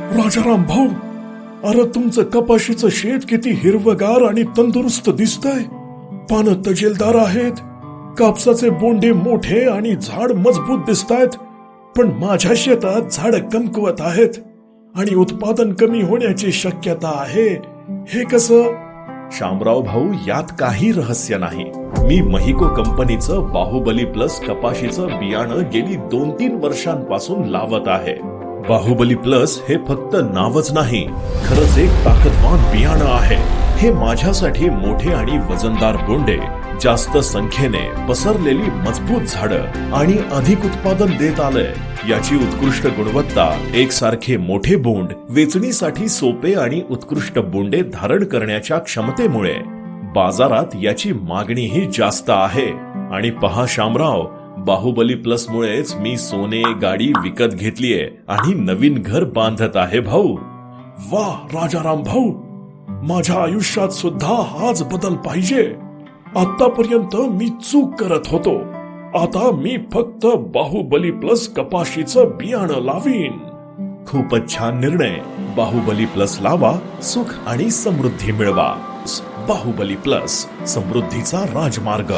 राजाराम भाऊ अरे तुमचं कपाशीचं शेत किती हिरवगार आणि तंदुरुस्त दिसतंय. पानं तजेलदार आहेत कापसाचे बोंडे मोठे आणि झाड मजबूत दिसतायत पण माझ्या शेतात झाड कमकुवत आहेत आणि उत्पादन कमी होण्याची शक्यता आहे. हे कसं? शामराव भाऊ यात काही रहस्य नाही. मी महिको कंपनीचं बाहुबली प्लस कपाशीचं बियाणं गेली दोन तीन वर्षांपासून लावत आहे. बाहुबली प्लस हे फक्त नावच नाही खरंच एक ताकदवान बियाणं आहे. हे माझ्यासाठी मोठे आणि वजनदार बोंडे जास्त संख्येने पसरलेली मजबूत झाडं आणि अधिक उत्पादन देत आलंय. याची उत्कृष्ट गुणवत्ता एकसारखे मोठे बोंड वेचणीसाठी सोपे आणि उत्कृष्ट बोंडे धारण करण्याच्या क्षमतेमुळे. बाजारात याची मागणीही जास्त आहे. आणि पहा शामराव बाहुबली प्लस मुळेच मी सोने गाडी विकत घेतलीये आणि नवीन घर बांधत आहे भाऊ. वा राजाराम भाऊ! माझ्या आयुष्यात सुद्धा हाच बदल पाहिजे. आतापर्यंत मी चूक करत होतो. आता मी फक्त बाहुबली प्लस कपाशीचं बियाणं लावीन. खूपच छान निर्णय. बाहुबली प्लस लावा सुख आणि समृद्धी मिळवा. बाहुबली प्लस समृद्धीचा राजमार्ग.